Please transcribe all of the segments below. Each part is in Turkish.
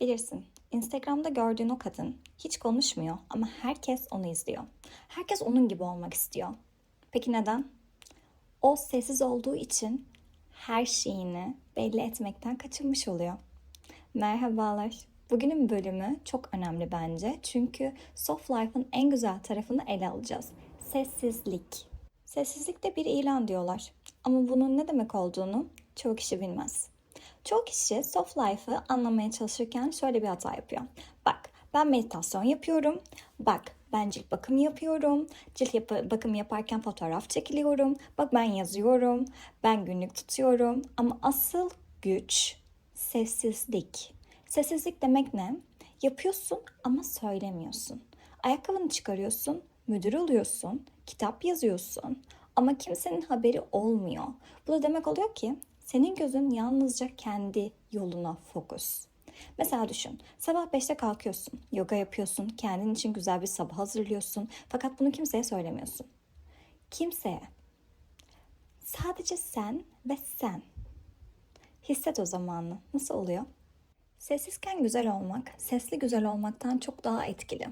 Bilirsin, Instagram'da gördüğün o kadın hiç konuşmuyor ama herkes onu izliyor. Herkes onun gibi olmak istiyor. Peki neden? O sessiz olduğu için her şeyini belli etmekten kaçınmış oluyor. Merhabalar. Bugünün bölümü çok önemli bence. Çünkü Soft Life'ın en güzel tarafını ele alacağız. Sessizlik. Sessizlikte bir ilan diyorlar. Ama bunun ne demek olduğunu çoğu kişi bilmez. Çoğu kişi soft life'ı anlamaya çalışırken şöyle bir hata yapıyor. Bak ben meditasyon yapıyorum. Bak ben cilt bakımı yapıyorum. Cilt yapı, bakımı yaparken fotoğraf çekiliyorum. Bak ben yazıyorum. Ben günlük tutuyorum. Ama asıl güç sessizlik. Sessizlik demek ne? Yapıyorsun ama söylemiyorsun. Ayakkabını çıkarıyorsun, müdür oluyorsun, kitap yazıyorsun ama kimsenin haberi olmuyor. Bu da demek oluyor ki senin gözün yalnızca kendi yoluna fokus. Mesela düşün, sabah 5'te kalkıyorsun, yoga yapıyorsun, kendin için güzel bir sabah hazırlıyorsun fakat bunu kimseye söylemiyorsun. Kimseye. Sadece sen ve sen. Hisset o zamanı. Nasıl oluyor? Sessizken güzel olmak, sesli güzel olmaktan çok daha etkili.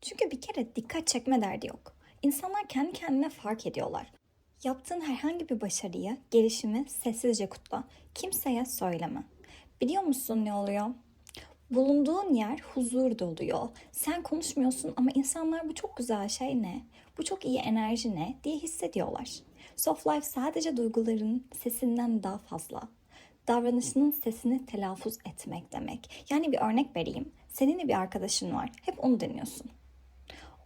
Çünkü bir kere dikkat çekme derdi yok. İnsanlar kendi kendine fark ediyorlar. Yaptığın herhangi bir başarıyı, gelişimi sessizce kutla. Kimseye söyleme. Biliyor musun ne oluyor? Bulunduğun yer huzur doluyor. Sen konuşmuyorsun ama insanlar bu çok güzel şey ne? Bu çok iyi enerji ne? diye hissediyorlar. Soft Life sadece duyguların sesinden daha fazla. Davranışının sesini telaffuz etmek demek. Yani bir örnek vereyim. Senin de bir arkadaşın var. Hep onu deniyorsun.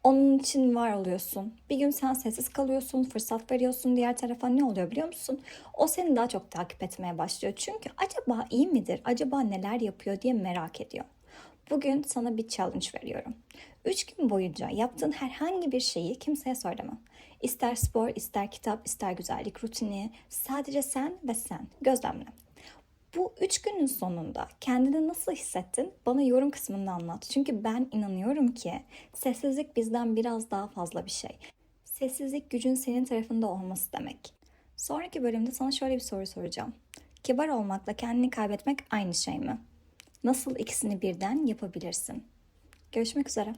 Onun için var oluyorsun. Bir gün sen sessiz kalıyorsun, fırsat veriyorsun diğer tarafa ne oluyor biliyor musun? O seni daha çok takip etmeye başlıyor. Çünkü acaba iyi midir, acaba neler yapıyor diye merak ediyor. Bugün sana bir challenge veriyorum. 3 gün boyunca yaptığın herhangi bir şeyi kimseye söyleme. İster spor, ister kitap, ister güzellik rutini, sadece sen ve sen. Gözlemle. Bu üç günün sonunda kendini nasıl hissettin? Bana yorum kısmında anlat. Çünkü ben inanıyorum ki sessizlik bizden biraz daha fazla bir şey. Sessizlik gücün senin tarafında olması demek. Sonraki bölümde sana şöyle bir soru soracağım. Kibar olmakla kendini kaybetmek aynı şey mi? Nasıl ikisini birden yapabilirsin? Görüşmek üzere.